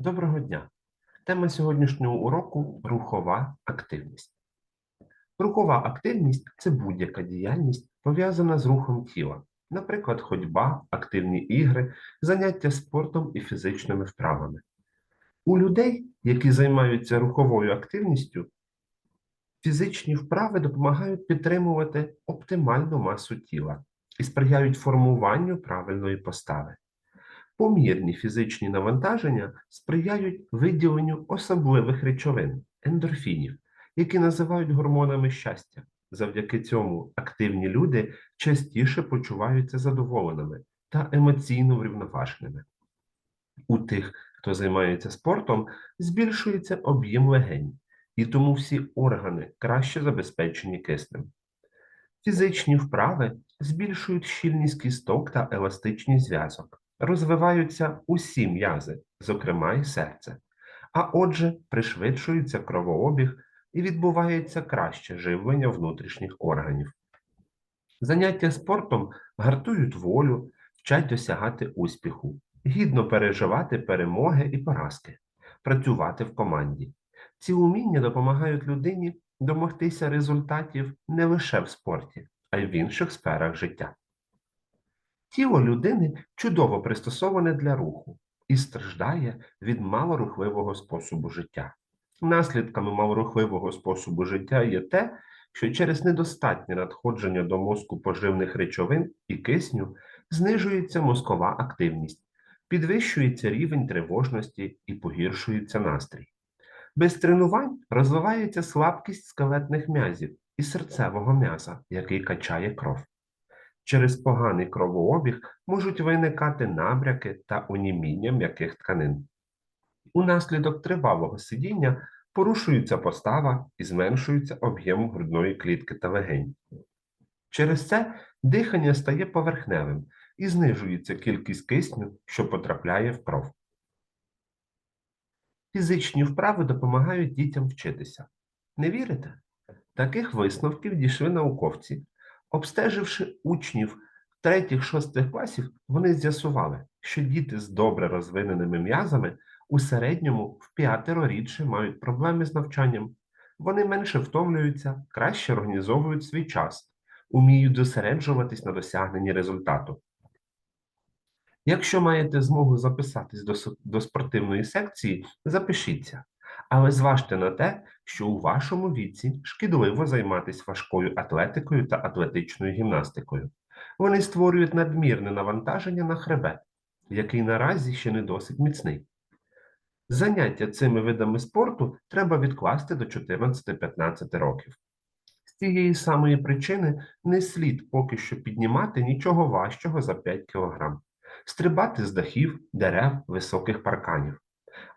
Доброго дня! Тема сьогоднішнього уроку рухова активність. Рухова активність це будь-яка діяльність, пов'язана з рухом тіла, наприклад, ходьба, активні ігри, заняття спортом і фізичними вправами. У людей, які займаються руховою активністю, фізичні вправи допомагають підтримувати оптимальну масу тіла і сприяють формуванню правильної постави. Помірні фізичні навантаження сприяють виділенню особливих речовин ендорфінів, які називають гормонами щастя. Завдяки цьому активні люди частіше почуваються задоволеними та емоційно врівноваженими. У тих, хто займається спортом, збільшується об'єм легень, і тому всі органи краще забезпечені киснем. Фізичні вправи збільшують щільність кісток та еластичність зв'язок розвиваються усі м'язи, зокрема і серце, а отже, пришвидшується кровообіг і відбувається краще живлення внутрішніх органів. Заняття спортом гартують волю, вчать досягати успіху, гідно переживати перемоги і поразки, працювати в команді. Ці уміння допомагають людині домогтися результатів не лише в спорті, а й в інших сферах життя. Тіло людини чудово пристосоване для руху і страждає від малорухливого способу життя. Наслідками малорухливого способу життя є те, що через недостатнє надходження до мозку поживних речовин і кисню знижується мозкова активність, підвищується рівень тривожності і погіршується настрій. Без тренувань розвивається слабкість скелетних м'язів і серцевого м'яза, який качає кров. Через поганий кровообіг можуть виникати набряки та оніміння м'яких тканин. Унаслідок тривалого сидіння порушується постава і зменшується об'єм грудної клітки та легень. Через це дихання стає поверхневим і знижується кількість кисню, що потрапляє в кров. Фізичні вправи допомагають дітям вчитися. Не вірите? Таких висновків дійшли науковці, Обстеживши учнів 3-6 класів, вони з'ясували, що діти з добре розвиненими м'язами у середньому в п'ятеро рідше мають проблеми з навчанням. Вони менше втомлюються, краще організовують свій час, уміють зосереджуватись на досягненні результату. Якщо маєте змогу записатись до спортивної секції, запишіться. Але зважте на те, що у вашому віці шкідливо займатися важкою атлетикою та атлетичною гімнастикою. Вони створюють надмірне навантаження на хребет, який наразі ще не досить міцний. Заняття цими видами спорту треба відкласти до 14-15 років. З цієї самої причини не слід поки що піднімати нічого важчого за 5 кг, стрибати з дахів, дерев, високих парканів.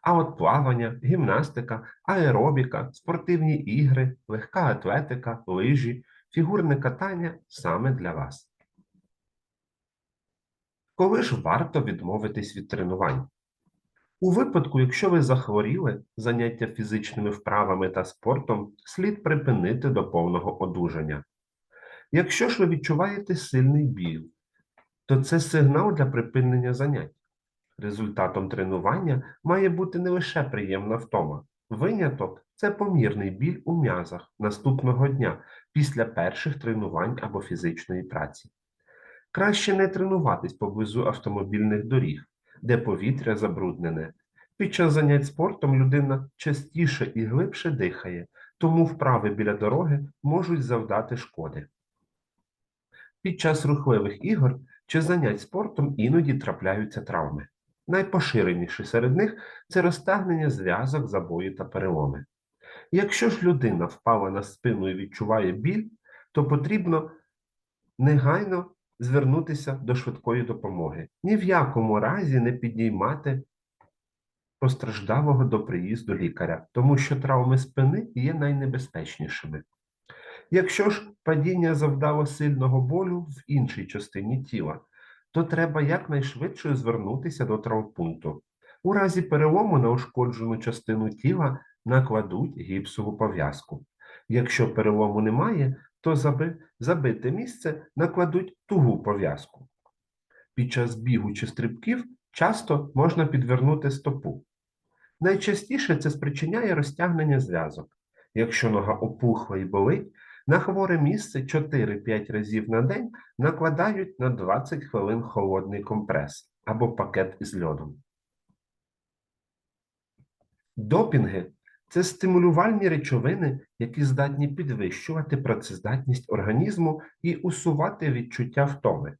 А от плавання, гімнастика, аеробіка, спортивні ігри, легка атлетика, лижі, фігурне катання саме для вас. Коли ж варто відмовитись від тренувань? У випадку, якщо ви захворіли, заняття фізичними вправами та спортом слід припинити до повного одужання. Якщо ж ви відчуваєте сильний біль, то це сигнал для припинення занять. Результатом тренування має бути не лише приємна втома. Виняток це помірний біль у м'язах наступного дня після перших тренувань або фізичної праці. Краще не тренуватись поблизу автомобільних доріг, де повітря забруднене. Під час занять спортом людина частіше і глибше дихає, тому вправи біля дороги можуть завдати шкоди. Під час рухливих ігор чи занять спортом іноді трапляються травми. Найпоширеніші серед них це розтягнення зв'язок, забої та переломи. Якщо ж людина впала на спину і відчуває біль, то потрібно негайно звернутися до швидкої допомоги. Ні в якому разі не підіймати постраждалого до приїзду лікаря, тому що травми спини є найнебезпечнішими. Якщо ж падіння завдало сильного болю в іншій частині тіла, то треба якнайшвидше звернутися до травмпункту. У разі перелому на ушкоджену частину тіла накладуть гіпсову пов'язку. Якщо перелому немає, то заби, забите місце накладуть тугу пов'язку. Під час бігу чи стрибків часто можна підвернути стопу. Найчастіше це спричиняє розтягнення зв'язок. Якщо нога опухла і болить, на хворе місце 4-5 разів на день накладають на 20 хвилин холодний компрес або пакет із льодом. Допінги це стимулювальні речовини, які здатні підвищувати працездатність організму і усувати відчуття втоми.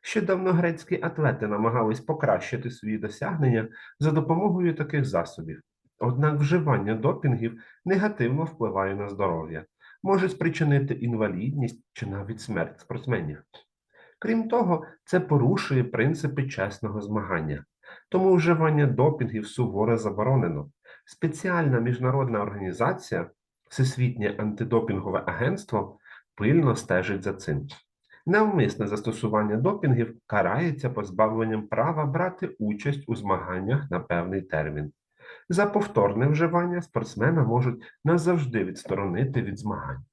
Ще давно грецькі атлети намагались покращити свої досягнення за допомогою таких засобів. Однак вживання допінгів негативно впливає на здоров'я, може спричинити інвалідність чи навіть смерть спортсменів. Крім того, це порушує принципи чесного змагання, тому вживання допінгів суворо заборонено. Спеціальна міжнародна організація, Всесвітнє антидопінгове агентство, пильно стежить за цим. Навмисне застосування допінгів карається позбавленням права брати участь у змаганнях на певний термін. За повторне вживання спортсмена можуть назавжди відсторонити від змагань.